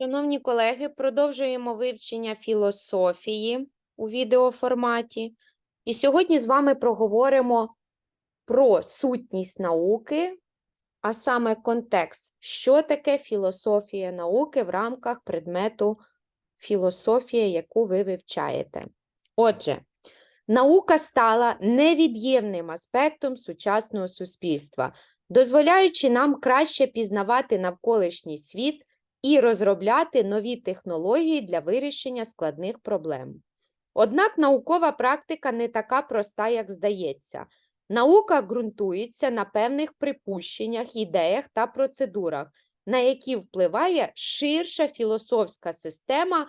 Шановні колеги, продовжуємо вивчення філософії у відеоформаті. І сьогодні з вами проговоримо про сутність науки, а саме контекст, що таке філософія науки в рамках предмету філософія, яку ви вивчаєте. Отже, наука стала невід'ємним аспектом сучасного суспільства, дозволяючи нам краще пізнавати навколишній світ і розробляти нові технології для вирішення складних проблем. Однак наукова практика не така проста, як здається. Наука ґрунтується на певних припущеннях, ідеях та процедурах, на які впливає ширша філософська система,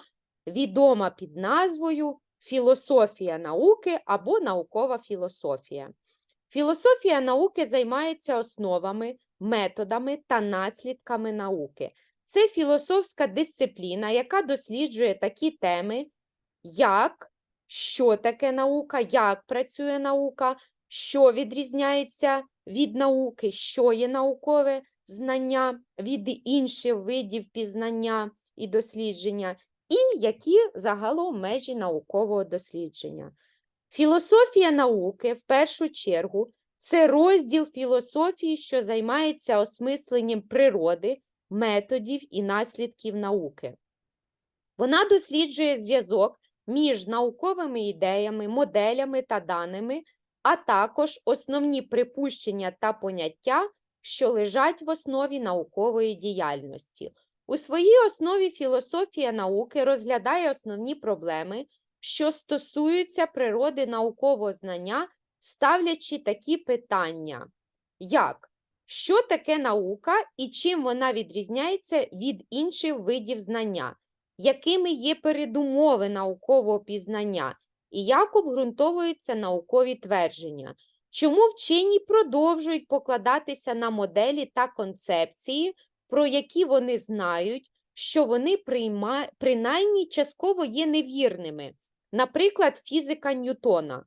відома під назвою філософія науки або наукова філософія. Філософія науки займається основами, методами та наслідками науки. Це філософська дисципліна, яка досліджує такі теми, як що таке наука, як працює наука, що відрізняється від науки, що є наукове знання від інших видів пізнання і дослідження, і які загалом межі наукового дослідження. Філософія науки, в першу чергу, це розділ філософії, що займається осмисленням природи методів і наслідків науки. Вона досліджує зв'язок між науковими ідеями, моделями та даними, а також основні припущення та поняття, що лежать в основі наукової діяльності. У своїй основі філософія науки розглядає основні проблеми, що стосуються природи наукового знання, ставлячи такі питання, як що таке наука і чим вона відрізняється від інших видів знання, якими є передумови наукового пізнання? І як обґрунтовуються наукові твердження, чому вчені продовжують покладатися на моделі та концепції, про які вони знають, що вони прийма... принаймні частково є невірними, наприклад, фізика Ньютона.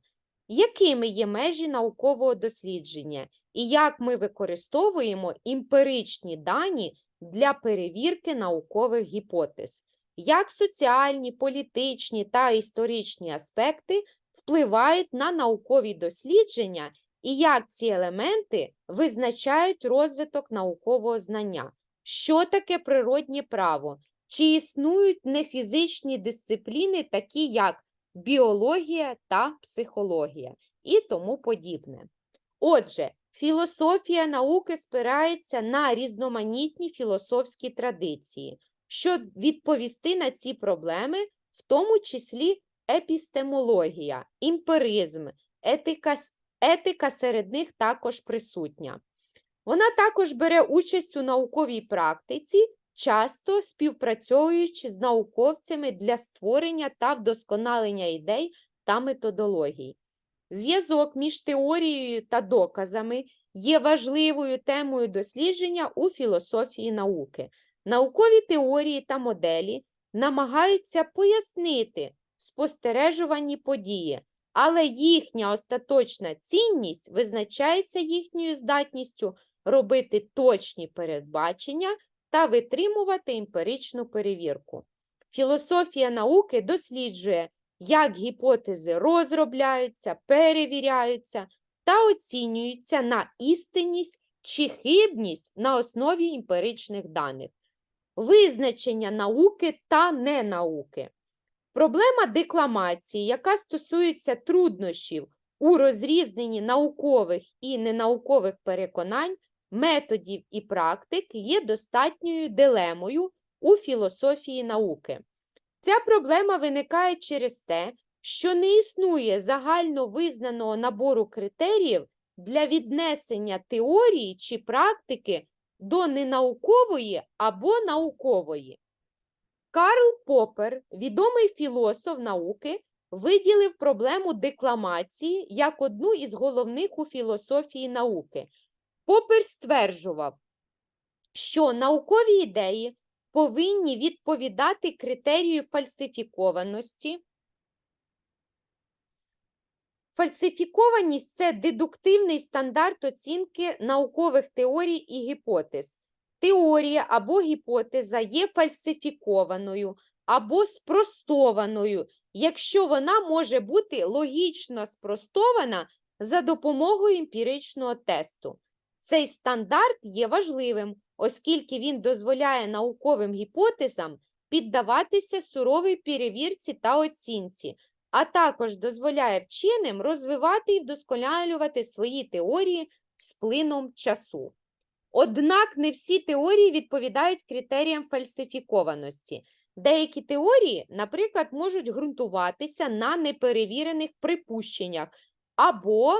Якими є межі наукового дослідження і як ми використовуємо емпіричні дані для перевірки наукових гіпотез? Як соціальні, політичні та історичні аспекти впливають на наукові дослідження і як ці елементи визначають розвиток наукового знання? Що таке природнє право? Чи існують нефізичні дисципліни, такі як біологія та психологія і тому подібне. Отже, філософія науки спирається на різноманітні філософські традиції, щоб відповісти на ці проблеми, в тому числі епістемологія, імперизм, етика, етика серед них також присутня. Вона також бере участь у науковій практиці часто співпрацюючи з науковцями для створення та вдосконалення ідей та методологій. Зв'язок між теорією та доказами є важливою темою дослідження у філософії науки. Наукові теорії та моделі намагаються пояснити спостережувані події, але їхня остаточна цінність визначається їхньою здатністю робити точні передбачення та витримувати емпіричну перевірку. Філософія науки досліджує, як гіпотези розробляються, перевіряються та оцінюються на істинність чи хибність на основі емпіричних даних, визначення науки та ненауки. Проблема декламації, яка стосується труднощів у розрізненні наукових і ненаукових переконань, методів і практик є достатньою дилемою у філософії науки. Ця проблема виникає через те, що не існує загально визнаного набору критеріїв для віднесення теорії чи практики до ненаукової або наукової. Карл Попер, відомий філософ науки, виділив проблему декламації як одну із головних у філософії науки. Попер стверджував, що наукові ідеї повинні відповідати критерію фальсифікованості. Фальсифікованість це дедуктивний стандарт оцінки наукових теорій і гіпотез. теорія або гіпотеза є фальсифікованою або спростованою, якщо вона може бути логічно спростована за допомогою емпіричного тесту. Цей стандарт є важливим, оскільки він дозволяє науковим гіпотезам піддаватися суровій перевірці та оцінці, а також дозволяє вченим розвивати і вдосконалювати свої теорії з плином часу. Однак не всі теорії відповідають критеріям фальсифікованості. Деякі теорії, наприклад, можуть ґрунтуватися на неперевірених припущеннях або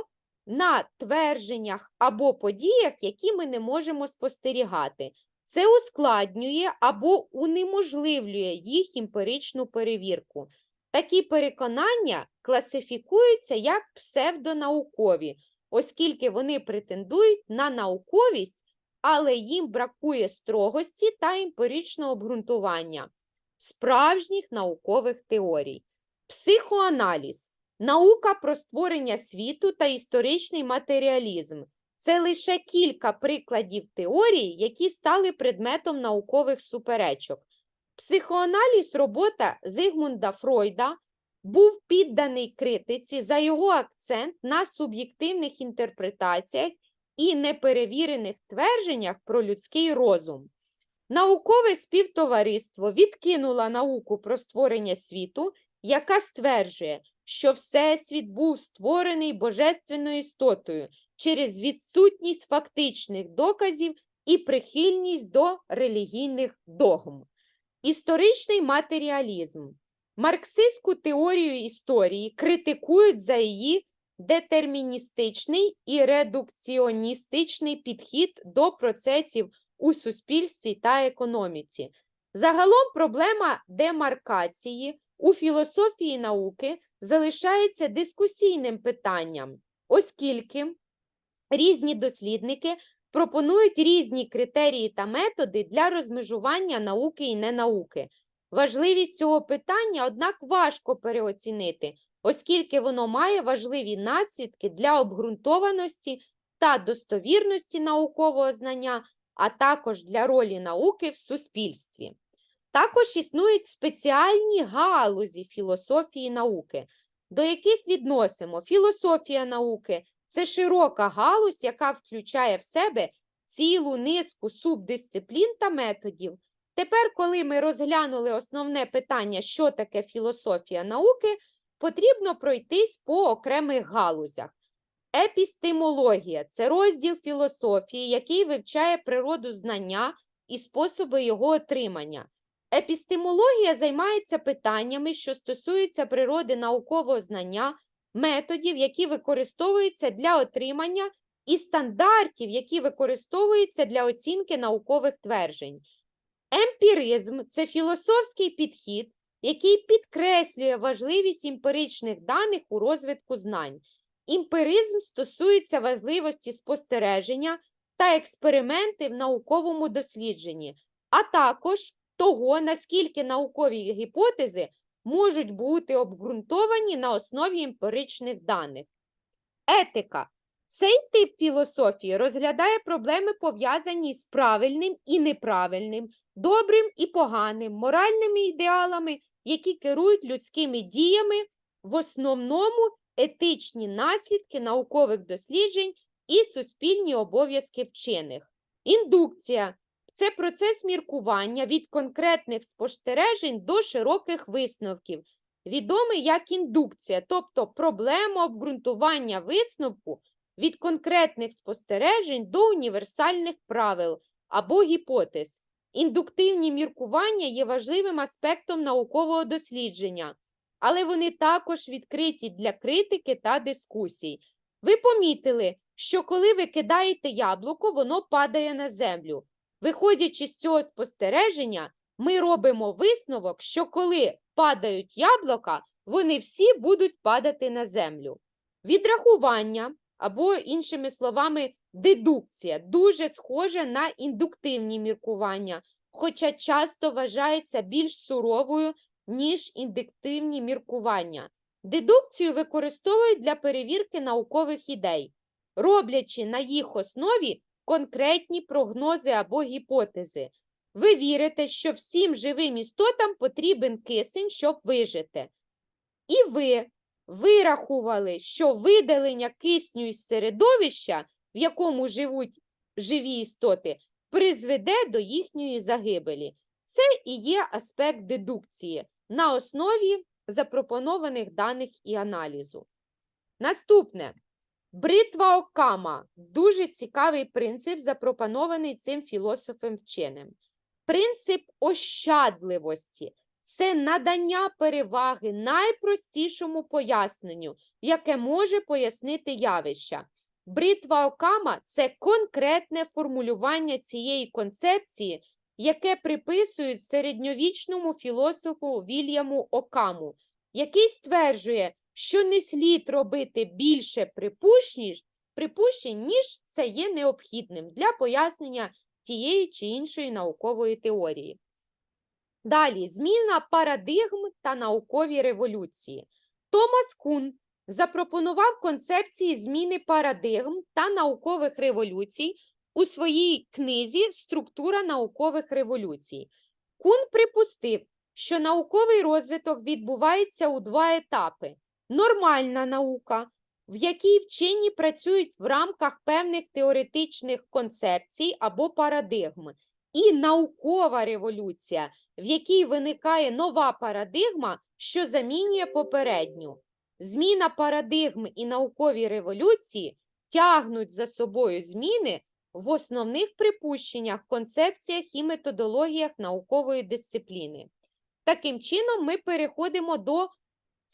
на твердженнях або подіях, які ми не можемо спостерігати. Це ускладнює або унеможливлює їх емпіричну перевірку. Такі переконання класифікуються як псевдонаукові, оскільки вони претендують на науковість, але їм бракує строгості та емпіричного обґрунтування справжніх наукових теорій. Психоаналіз наука про створення світу та історичний матеріалізм. Це лише кілька прикладів теорій, які стали предметом наукових суперечок. Психоаналіз робота Зигмунда Фройда був підданий критиці за його акцент на суб'єктивних інтерпретаціях і неперевірених твердженнях про людський розум. Наукове співтовариство відкинуло науку про створення світу, яка стверджує, що Всесвіт був створений божественною істотою через відсутність фактичних доказів і прихильність до релігійних догм. Історичний матеріалізм. Марксистську теорію історії критикують за її детерміністичний і редукціоністичний підхід до процесів у суспільстві та економіці. Загалом проблема демаркації у філософії науки залишається дискусійним питанням, оскільки різні дослідники пропонують різні критерії та методи для розмежування науки і ненауки. Важливість цього питання, однак, важко переоцінити, оскільки воно має важливі наслідки для обґрунтованості та достовірності наукового знання, а також для ролі науки в суспільстві. Також існують спеціальні галузі філософії науки, до яких відносимо філософія науки це широка галузь, яка включає в себе цілу низку субдисциплін та методів. Тепер, коли ми розглянули основне питання, що таке філософія науки, потрібно пройтись по окремих галузях. Епістемологія це розділ філософії, який вивчає природу знання і способи його отримання. Епістемологія займається питаннями, що стосуються природи наукового знання, методів, які використовуються для отримання, і стандартів, які використовуються для оцінки наукових тверджень. Емпіризм це філософський підхід, який підкреслює важливість емпіричних даних у розвитку знань. Емпіризм стосується важливості спостереження та експерименти в науковому дослідженні, а також того, наскільки наукові гіпотези можуть бути обґрунтовані на основі емпіричних даних. Етика. Цей тип філософії розглядає проблеми, пов'язані з правильним і неправильним, добрим і поганим, моральними ідеалами, які керують людськими діями, в основному етичні наслідки наукових досліджень і суспільні обов'язки вчених. Індукція це процес міркування від конкретних спостережень до широких висновків, відомий як індукція, тобто проблема обґрунтування висновку від конкретних спостережень до універсальних правил або гіпотез. Індуктивні міркування є важливим аспектом наукового дослідження, але вони також відкриті для критики та дискусій. Ви помітили, що коли ви кидаєте яблуко, воно падає на землю. Виходячи з цього спостереження, ми робимо висновок, що коли падають яблука, вони всі будуть падати на землю. Відрахування або, іншими словами, дедукція дуже схожа на індуктивні міркування, хоча часто вважається більш суровою, ніж індуктивні міркування. Дедукцію використовують для перевірки наукових ідей, роблячи на їх основі конкретні прогнози або гіпотези. Ви вірите, що всім живим істотам потрібен кисень, щоб вижити. І ви вирахували, що видалення кисню із середовища, в якому живуть живі істоти, призведе до їхньої загибелі. Це і є аспект дедукції на основі запропонованих даних і аналізу. Наступне. Бритва Окама дуже цікавий принцип, запропонований цим філософом вченим. Принцип ощадливості це надання переваги найпростішому поясненню, яке може пояснити явища. Бритва Окама це конкретне формулювання цієї концепції, яке приписують середньовічному філософу Вільяму Окаму, який стверджує, що не слід робити більше припущень, ніж це є необхідним для пояснення тієї чи іншої наукової теорії. Далі зміна парадигм та наукові революції. Томас Кун запропонував концепції зміни парадигм та наукових революцій у своїй книзі Структура наукових революцій. Кун припустив, що науковий розвиток відбувається у два етапи: нормальна наука, в якій вчені працюють в рамках певних теоретичних концепцій або парадигм, і наукова революція, в якій виникає нова парадигма, що замінює попередню. Зміна парадигм і наукові революції тягнуть за собою зміни в основних припущеннях, концепціях і методологіях наукової дисципліни. Таким чином, ми переходимо до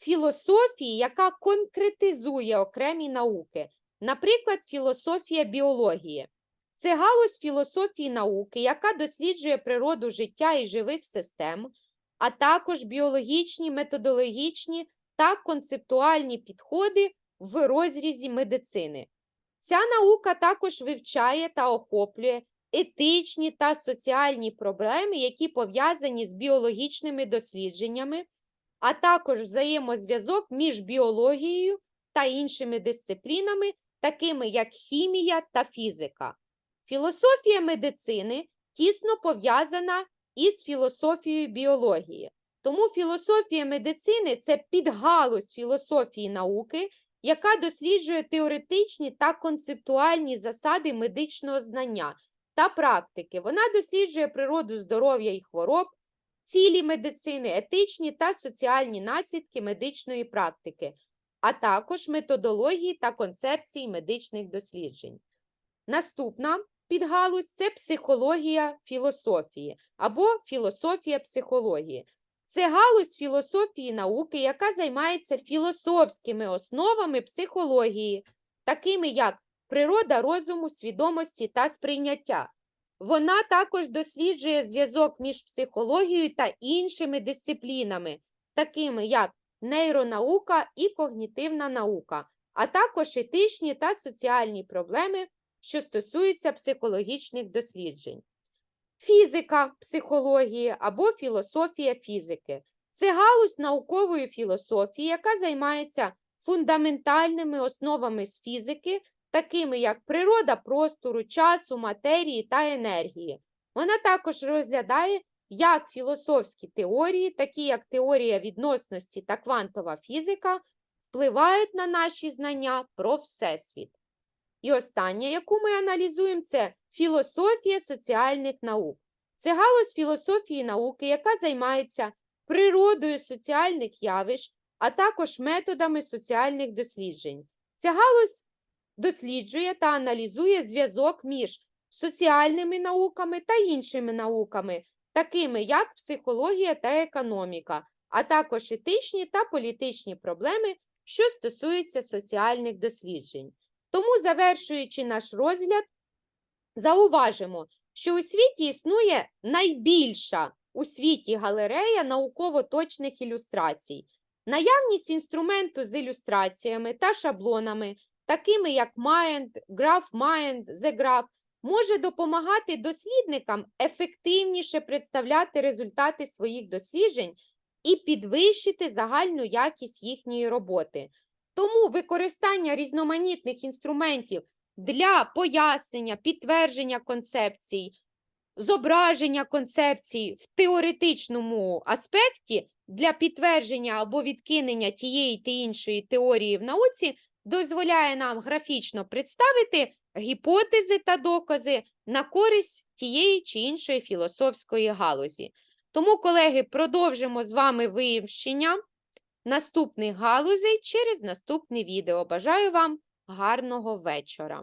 філософії, яка конкретизує окремі науки, наприклад, філософія біології. Це галузь філософії науки, яка досліджує природу життя і живих систем, а також біологічні, методологічні та концептуальні підходи в розрізі медицини. Ця наука також вивчає та охоплює етичні та соціальні проблеми, які пов'язані з біологічними дослідженнями, а також взаємозв'язок між біологією та іншими дисциплінами, такими як хімія та фізика. Філософія медицини тісно пов'язана із філософією біології. Тому філософія медицини це підгалузь філософії науки, яка досліджує теоретичні та концептуальні засади медичного знання та практики. Вона досліджує природу здоров'я і хвороб, цілі медицини, етичні та соціальні наслідки медичної практики, а також методології та концепції медичних досліджень. Наступна підгалузь це психологія філософії або філософія психології. Це галузь філософії науки, яка займається філософськими основами психології, такими як природа розуму, свідомості та сприйняття. Вона також досліджує зв'язок між психологією та іншими дисциплінами, такими як нейронаука і когнітивна наука, а також етичні та соціальні проблеми, що стосуються психологічних досліджень. Фізика психології або філософія фізики це галузь наукової філософії, яка займається фундаментальними основами з фізики, такими як природа простору, часу, матерії та енергії. Вона також розглядає як філософські теорії, такі як теорія відносності та квантова фізика, впливають на наші знання про Всесвіт. І остання, яку ми аналізуємо, це філософія соціальних наук. Це галузь філософії науки, яка займається природою соціальних явищ, а також методами соціальних досліджень. Ця галузь досліджує та аналізує зв'язок між соціальними науками та іншими науками, такими як психологія та економіка, а також етичні та політичні проблеми, що стосуються соціальних досліджень. Тому, завершуючи наш розгляд, зауважимо, що у світі існує найбільша у світі галерея науково-точних ілюстрацій. Наявність інструменту з ілюстраціями та шаблонами, такими як Mind, GraphMind, TheGraph, може допомагати дослідникам ефективніше представляти результати своїх досліджень і підвищити загальну якість їхньої роботи. Тому використання різноманітних інструментів для пояснення, підтвердження концепцій, зображення концепцій в теоретичному аспекті для підтвердження або відкинення тієї та іншої теорії в науці дозволяє нам графічно представити гіпотези та докази на користь тієї чи іншої філософської галузі. Тому, колеги, продовжимо з вами вивчення наступних галузей через наступне відео. Бажаю вам гарного вечора!